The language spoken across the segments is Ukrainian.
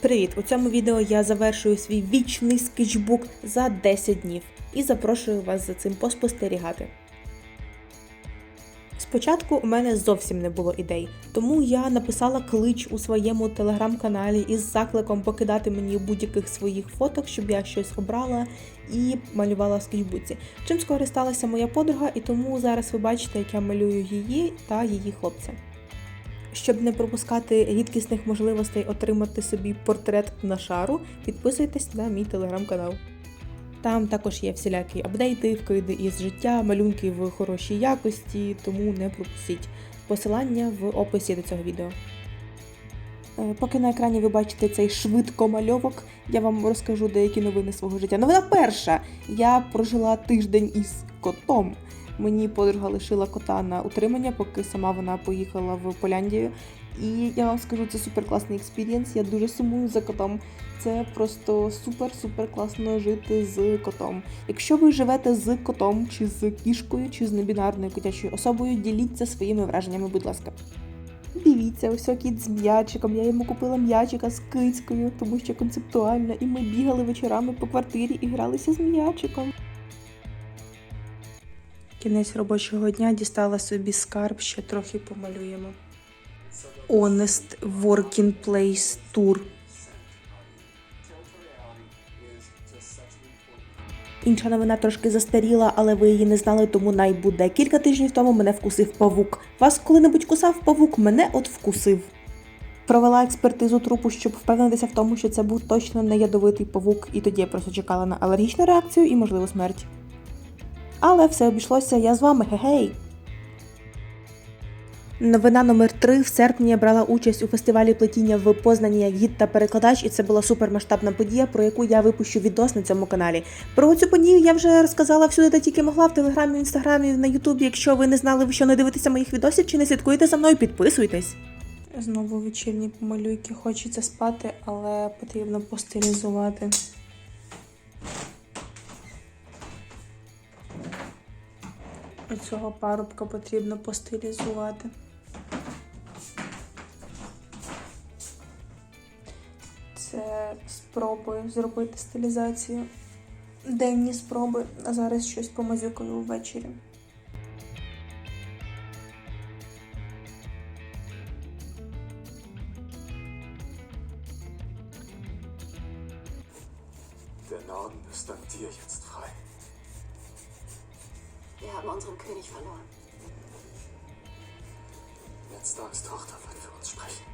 Привіт! У цьому відео я завершую свій вічний скетчбук за 10 днів і запрошую вас за цим поспостерігати. Спочатку у мене зовсім не було ідей, тому я написала клич у своєму телеграм-каналі із закликом покидати мені будь-яких своїх фоток, щоб я щось обрала і малювала в скетчбуці. Чим скористалася моя подруга, і тому зараз ви бачите, як я малюю її та її хлопця. Щоб не пропускати рідкісних можливостей отримати собі портрет на шару, підписуйтесь на мій телеграм-канал. Там також є всілякі апдейти, вкиди із життя, малюнки в хорошій якості, тому не пропустіть. Посилання в описі до цього відео. Е, Поки на екрані ви бачите цей швидкомальовок, я вам розкажу деякі новини свого життя. Новина перша! Я прожила тиждень із котом. Мені подруга лишила кота на утримання, поки сама вона поїхала в Поляндію. І я вам скажу, це супер класний експірієнс. Я дуже сумую за котом. Це просто супер-супер класно жити з котом. Якщо ви живете з котом, чи з кішкою, чи з небінарною котячою особою, діліться своїми враженнями, будь ласка. Дивіться, ось кіт з м'ячиком. Я йому купила м'ячика з кицькою, тому що концептуально, і ми бігали вечорами по квартирі і гралися з м'ячиком. Кінець робочого дня дістала собі скарб, ще трохи помалюємо. Honest Working Place Tour. Інша новина трошки застаріла, але ви її не знали, тому най буде. Кілька тижнів тому мене вкусив павук. Вас коли-небудь кусав павук? Мене от вкусив. Провела експертизу трупу, щоб впевнитися в тому, що це був точно не ядовитий павук, і тоді я просто чекала на алергічну реакцію і можливу смерть. Але все обійшлося, я з вами, гей! Новина номер 3 В серпні я брала участь у фестивалі плетіння в Познані як гід та перекладач, і це була супермасштабна подія, про яку я випущу відос на цьому каналі. Про цю подію я вже розказала всюди, де тільки могла в телеграмі, в інстаграмі, на Ютубі. Якщо ви не знали, ви що не дивитеся моїх відосів чи не слідкуєте за мною, підписуйтесь. Знову вечірні помалюйки, хочеться спати, але потрібно постилізувати. Оцього парубка потрібно постилізувати. Це спроби зробити стилізацію. Денні спроби, а зараз щось помазюкаю ввечері. Der Norden ist dank dir jetzt frei. Wir haben unseren König verloren. Netzdarks Tochter wird für uns sprechen.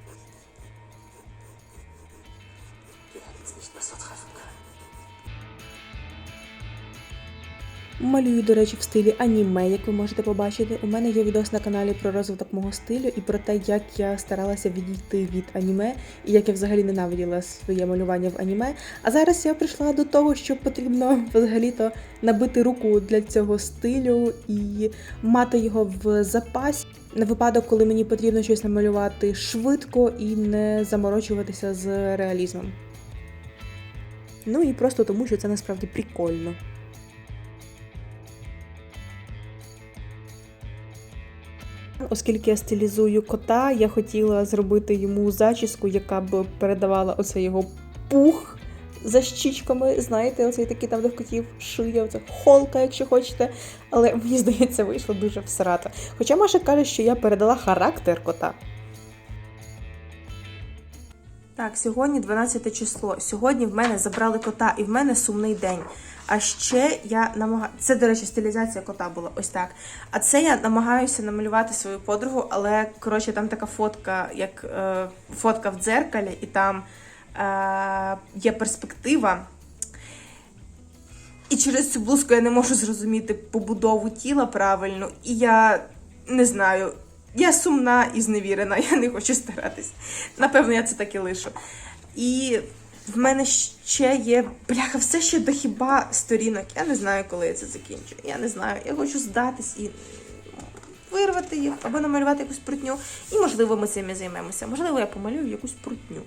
Wir hätten es nicht besser treffen können. Малюю, до речі, в стилі аніме, як ви можете побачити. У мене є відос на каналі про розвиток мого стилю і про те, як я старалася відійти від аніме, і як я взагалі ненавиділа своє малювання в аніме. А зараз я прийшла до того, що потрібно взагалі-то набити руку для цього стилю і мати його в запасі на випадок, коли мені потрібно щось намалювати швидко і не заморочуватися з реалізмом. Ну і просто тому, що це насправді прикольно. Оскільки я стилізую кота, я хотіла зробити йому зачіску, яка б передавала оце його пух за щічками. Знаєте, оцей такий там, в котів шия, оце холка, якщо хочете. Але мені здається, вийшло дуже всрато. Хоча Маша каже, що я передала характер кота. Так, сьогодні 12 число. Сьогодні в мене забрали кота, і в мене сумний день. А ще я намагаю... Це, до речі, стилізація кота була ось так. А це я намагаюся намалювати свою подругу, але коротше, там така фотка, як е, фотка в дзеркалі, і там е, є перспектива. І через цю блузку я не можу зрозуміти побудову тіла правильно, і я не знаю. Я сумна і зневірена, я не хочу старатись. Напевно, я це так і лишу. І в мене ще є бляха, все ще до хіба сторінок. Я не знаю, коли я це закінчу. Я не знаю. Я хочу здатись і вирвати їх або намалювати якусь прутню. І, можливо, ми цим і займемося. Можливо, я помалюю якусь прутню.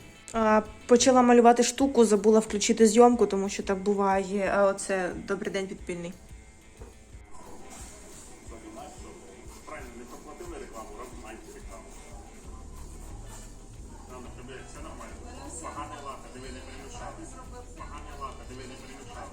Почала малювати штуку, забула включити зйомку, тому що так буває. Оце добрий день підпільний. Все нормально. Погане лата, диви не перемішали. Погане лата, диви не перемішали.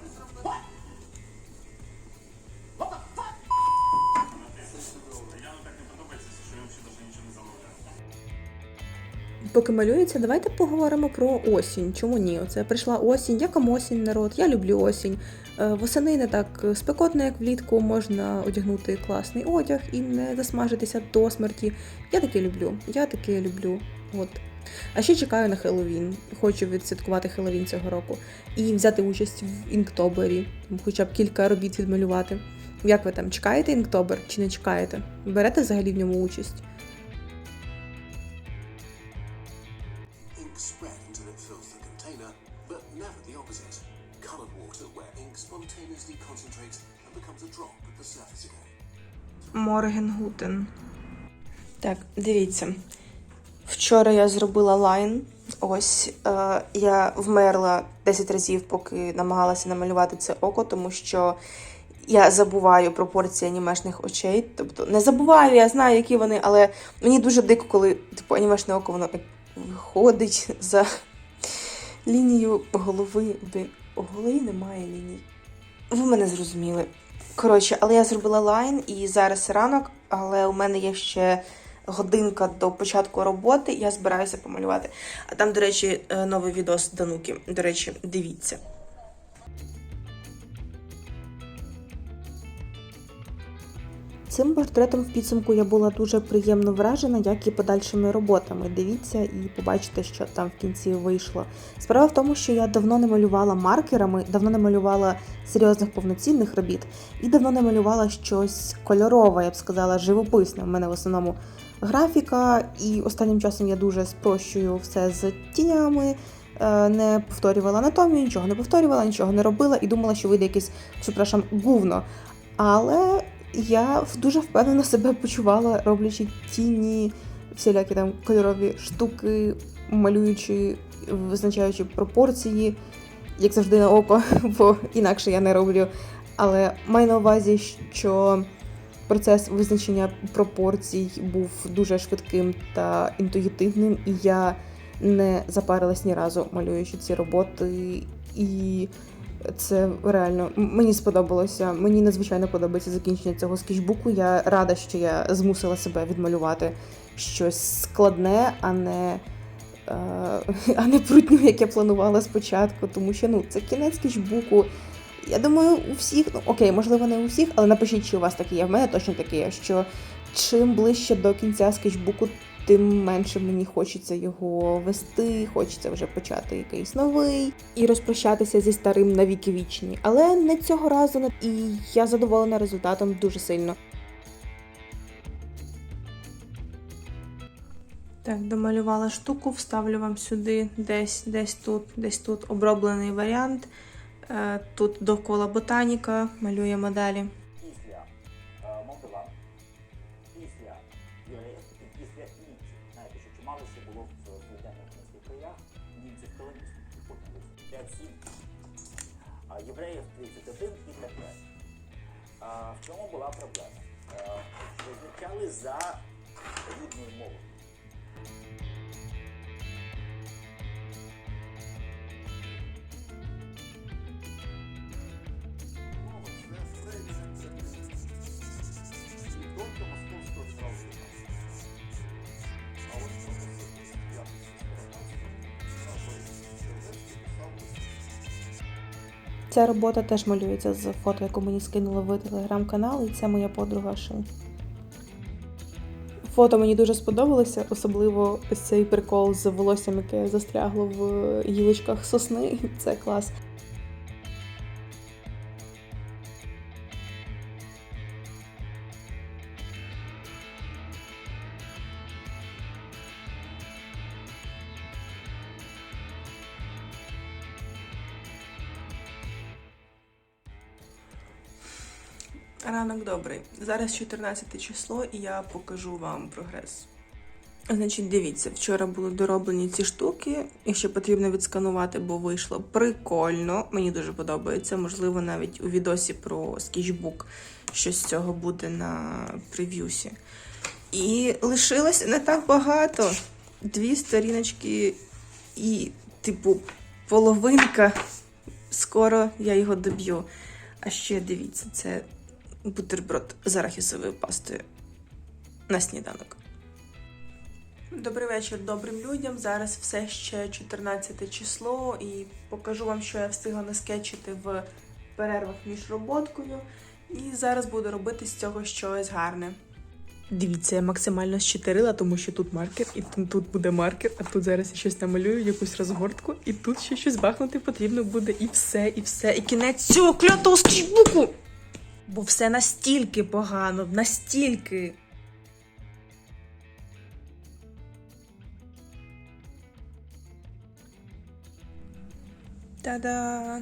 Поки малюється, давайте поговоримо про осінь. Чому ні? Оце прийшла осінь, якам осінь народ, я люблю осінь. Е, восени не так спекотно, як влітку, можна одягнути класний одяг і не засмажитися до смерті. Я таке люблю, я таке люблю. От. А ще чекаю на Хеллоуін. Хочу відсвяткувати Хеллоуін цього року і взяти участь в інктобері, хоча б кілька робіт відмалювати. Як ви там чекаєте інктобер чи не чекаєте? Берете взагалі в ньому участь? Again. Моргенгутен. Так, дивіться. Вчора я зробила лайн. Ось е, я вмерла 10 разів, поки намагалася намалювати це око, тому що я забуваю пропорції анімешних очей. Тобто не забуваю, я знаю, які вони, але мені дуже дико, коли типу, анімешне око воно виходить за лінію голови. Блін, у голові немає ліній. Ви мене зрозуміли. Коротше, але я зробила лайн і зараз ранок, але у мене є ще годинка до початку роботи. Я збираюся помалювати. А там, до речі, е, новий відос Дануки. До речі, дивіться. Цим портретом в підсумку я була дуже приємно вражена, як і подальшими роботами. Дивіться і побачите, що там в кінці вийшло. Справа в тому, що я давно не малювала маркерами, давно не малювала серйозних повноцінних робіт, і давно не малювала щось кольорове, я б сказала, живописне. У мене в основному графіка, і останнім часом я дуже спрощую все з тінями. е, Не повторювала анатомію, нічого не повторювала, нічого не робила і думала, що вийде якесь припрошам, гувно. Але я дуже впевнено себе почувала, роблячи тіні, всілякі там кольорові штуки, малюючи, визначаючи пропорції, як завжди на око, бо інакше я не роблю. Але маю на увазі, що процес визначення пропорцій був дуже швидким та інтуїтивним, і я не запарилась ні разу, малюючи ці роботи. І це реально мені сподобалося. Мені надзвичайно подобається закінчення цього скетчбуку. Я рада, що я змусила себе відмалювати щось складне, а не. е, А не прутню, як я планувала спочатку, тому що ну це кінець скетчбуку. Я думаю, у всіх, ну окей, можливо, не у всіх, але напишіть, чи у вас таке є. В мене точно таке є, що чим ближче до кінця скетчбуку, тим менше мені хочеться його вести, хочеться вже почати якийсь новий і розпрощатися зі старим на віки вічні. Але не цього разу, не- і я задоволена результатом дуже сильно. Так, домалювала штуку, вставлю вам сюди, десь, десь тут, десь тут оброблений варіант. Е, Тут довкола ботаніка, малюємо далі. е, після євреїв і після німців. Знаєте, що чимало ще було в південно-українських німців колоністів, і потім десь 5-7, а євреїв 31 і так. В чому була проблема? Е, Визначали за рідною мовою. Ця робота теж малюється з фото, яку мені скинули в телеграм-канал, і це моя подруга Ши. Фото мені дуже сподобалося, особливо ось цей прикол з волоссям, яке застрягло в гілочках сосни. Це клас. Добрий. Зараз 14 число, і я покажу вам прогрес. Значить, дивіться, вчора були дороблені ці штуки. Їх ще потрібно відсканувати, бо вийшло прикольно. Мені дуже подобається. Можливо, навіть у відосі про скетчбук щось з цього буде на прев'юсі. І лишилося не так багато. Дві сторіночки і, типу, половинка. Скоро я його доб'ю. А ще дивіться, це бутерброд з арахісовою пастою на сніданок. Добрий вечір добрим людям. Зараз все ще 14 число, і покажу вам, що я встигла наскетчити в перервах між роботкою. І зараз буду робити з цього щось гарне. Дивіться, я максимально щитарила, тому що тут маркер, і тут- тут буде маркер, а тут зараз я щось намалюю, якусь розгортку, і тут ще щось бахнути потрібно буде, і все, і все, і кінець цього клятого скетчбуку! Бо все настільки погано, настільки. Та-да!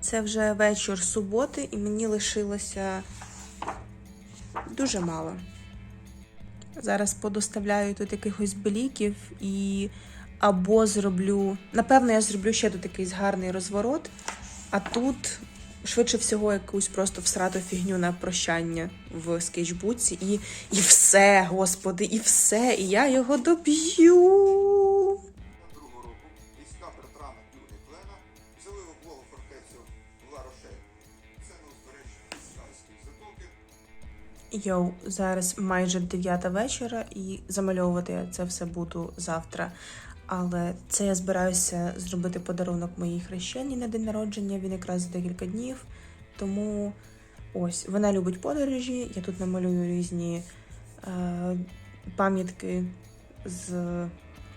Це вже вечір суботи, і мені лишилося дуже мало. Зараз подоставляю тут якихось бліків і або зроблю. Напевно, я зроблю ще тут якийсь гарний розворот, а тут швидше всього якусь просто всрату фігню на прощання в скетчбуці, і, і все, господи, і все, і я його доб'ю. другого року війська Бертрана Бюргеклена взяли в облогу фортецю Ла-Рошель. Це на узбережжі затоки. Йоу, зараз майже 9 вечора, і замальовувати я це все буду завтра. Але це я збираюся зробити подарунок моїй хрещеній на день народження. Він якраз за декілька днів. Тому ось вона любить подорожі. Я тут намалюю різні е, пам'ятки з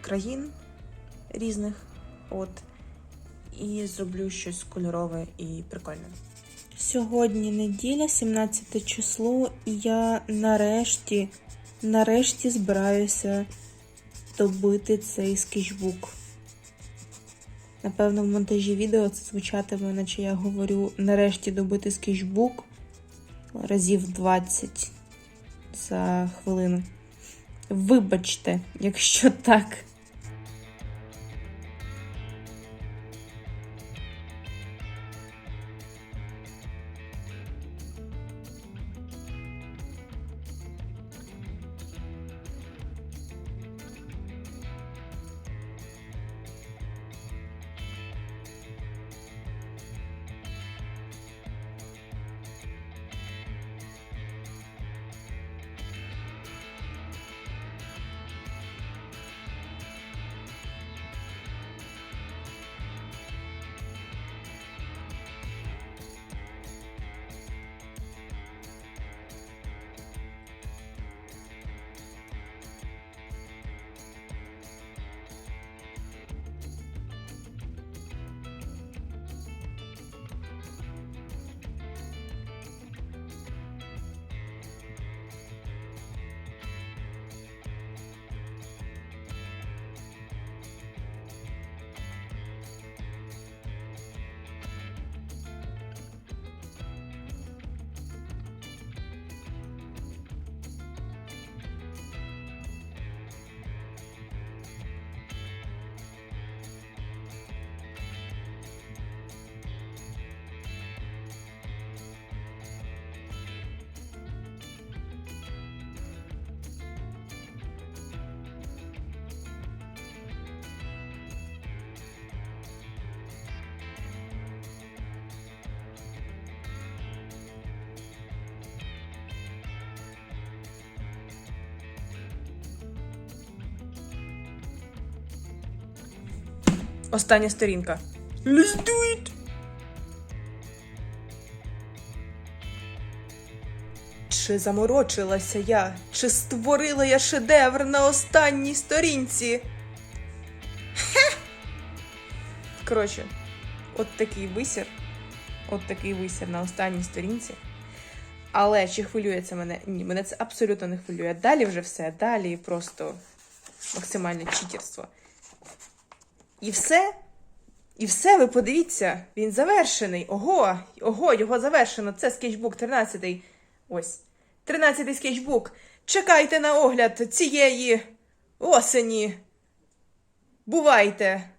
країн різних. От. І зроблю щось кольорове і прикольне. Сьогодні неділя, 17 число, і я нарешті, нарешті збираюся добити цей скетчбук. Напевно, в монтажі відео це звучатиме, наче я говорю нарешті добити скетчбук разів 20 за хвилину. Вибачте, якщо так. Остання сторінка. Let's do it! Чи заморочилася я? Чи створила я шедевр на останній сторінці? Хе! Коротше, от такий висір. От такий висір на останній сторінці. Але чи хвилює це мене? Ні, мене це абсолютно не хвилює. Далі вже все, далі просто максимальне читерство. І все. І все, ви подивіться, він завершений. Ого, ого, його завершено. Це скетчбук 13. Ось. 13 скетчбук. Чекайте на огляд цієї осені. Бувайте!